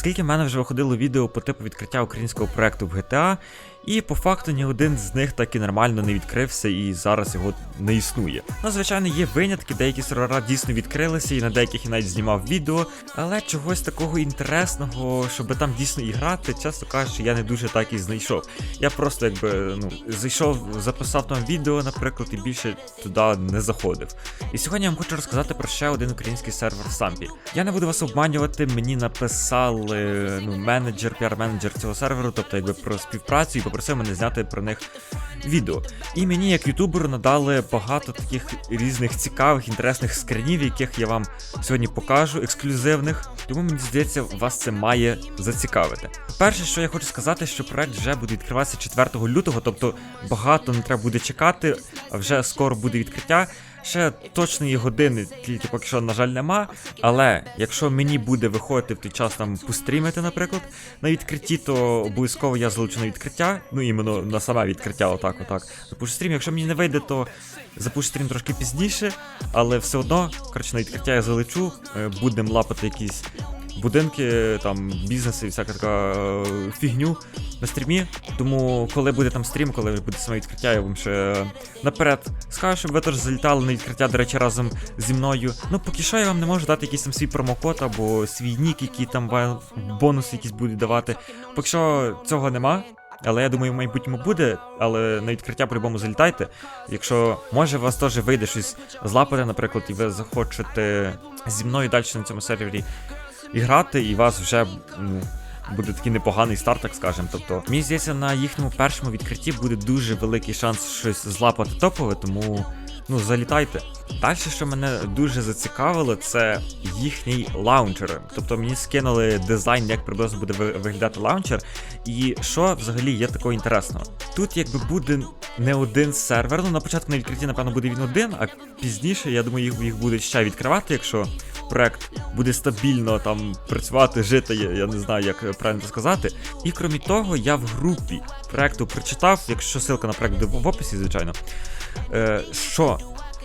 Оскільки в мене вже виходило відео по типу відкриття українського проекту в GTA, і по факту ні один з них так і нормально не відкрився, і зараз його не існує. Ну, звичайно, є винятки, деякі сервера дійсно відкрилися, і на деяких я навіть знімав відео, але чогось такого інтересного, щоб там дійсно і грати, чесно кажучи, я не дуже так і знайшов. Я просто якби ну зайшов, записав там відео, наприклад, і більше туди не заходив. І сьогодні я вам хочу розказати про ще один український сервер Сампі. Я не буду вас обманювати, мені написали ну, менеджер, піар-менеджер цього серверу, тобто якби про співпрацю і попросив мене зняти про них відео. І мені, як ютуберу, надали багато таких різних цікавих, інтересних скринів, яких я вам сьогодні покажу, ексклюзивних. Тому мені здається, вас це має зацікавити. Перше, що я хочу сказати, що проект вже буде відкриватися 4 лютого, тобто багато не треба буде чекати, вже скоро буде відкриття. Ще точної години, тільки поки що, на жаль, нема. Але якщо мені буде виходити в той час там пострімити, наприклад, на відкритті, то обов'язково я залучу на відкриття. Ну іменно на саме відкриття, отак, отак. Запушу стрім. Якщо мені не вийде, то запушу стрім трошки пізніше, але все одно, коротше, на відкриття я залечу, будемо лапати якісь будинки, там бізнеси, всяка така е, фігню на стрімі. Тому, коли буде там стрім, коли буде саме відкриття, я вам ще наперед скажу, щоб ви теж залітали на відкриття, до речі, разом зі мною. Ну, поки що я вам не можу дати якийсь там свій промокод або свій нік, який там вам бонуси якісь будуть давати. Поки що цього нема. Але я думаю, в майбутньому буде, але на відкриття по-любому залітайте. Якщо може у вас теж вийде щось злапати, наприклад, і ви захочете зі мною далі на цьому сервері і грати, і вас вже ну, буде такий непоганий старт, так скажемо. Тобто, мені здається, на їхньому першому відкритті буде дуже великий шанс щось злапати топове, тому ну залітайте. Далі, що мене дуже зацікавило, це їхній лаунчер. Тобто мені скинули дизайн, як приблизно буде виглядати лаунчер. І що взагалі є такого інтересного? Тут якби буде не один сервер. Ну на початку на відкритті, напевно, буде він один, а пізніше, я думаю, їх, їх буде ще відкривати, якщо проект буде стабільно там працювати, жити, я, я не знаю, як правильно сказати. І крім того, я в групі проекту прочитав, якщо ссылка на проект буде в описі, звичайно. Е, що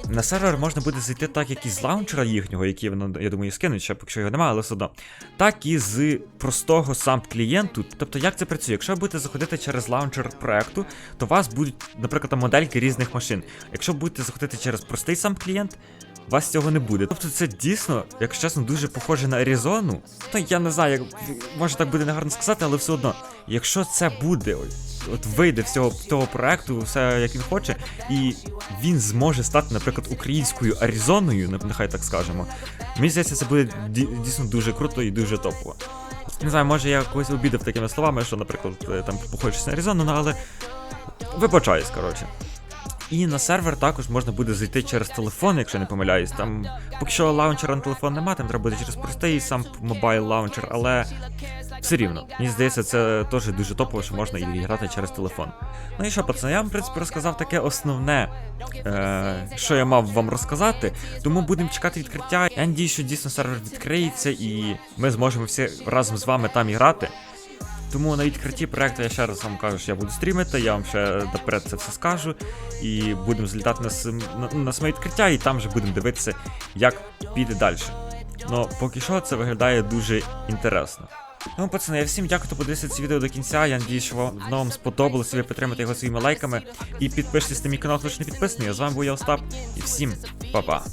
на сервер можна буде зайти так, як і з лаунчера їхнього, який я думаю, скинуть, ще якщо його немає, але все одно. Так і з простого сам клієнту. Тобто, як це працює? Якщо ви будете заходити через лаунчер проекту, то у вас будуть, наприклад, модельки різних машин. Якщо будете заходити через простий сам клієнт, у вас цього не буде. Тобто це дійсно, якщо чесно, дуже похоже на Arizona. Ну я не знаю, як може так буде негарно сказати, але все одно, якщо це буде, от, вийде всього того проекту, все як він хоче, і він зможе стати, наприклад, українською Аризоною, нехай так скажемо. Мені здається, це буде дійсно дуже круто і дуже топово. Не знаю, може я когось обідав такими словами, що, наприклад, е, там походиш на Аризону, ну, але вибачаюсь, коротше. І на сервер також можна буде зайти через телефон, якщо не помиляюсь. Там поки що лаунчера на телефон нема, там треба буде через простий сам мобайл лаунчер, але все рівно. Мені здається, це теж дуже топово, що можна і грати через телефон. Ну і що, пацани, я вам, в принципі, розказав таке основне, е, що я мав вам розказати. Тому будемо чекати відкриття. Я надію, що дійсно сервер відкриється і ми зможемо всі разом з вами там і грати. Тому на відкритті проекту я ще раз вам кажу, що я буду стрімити, я вам ще наперед це все скажу. І будемо злітати на, сам- на, на саме відкриття, і там вже будемо дивитися, як піде далі. Ну, поки що це виглядає дуже інтересно. Ну, пацани, я всім дякую, хто подивився це відео до кінця. Я надію, що воно вам сподобалося, ви підтримаєте його своїми лайками. І підпишитесь на мій канал, хто ще не підписаний. А з вами був я Остап. І всім па-па.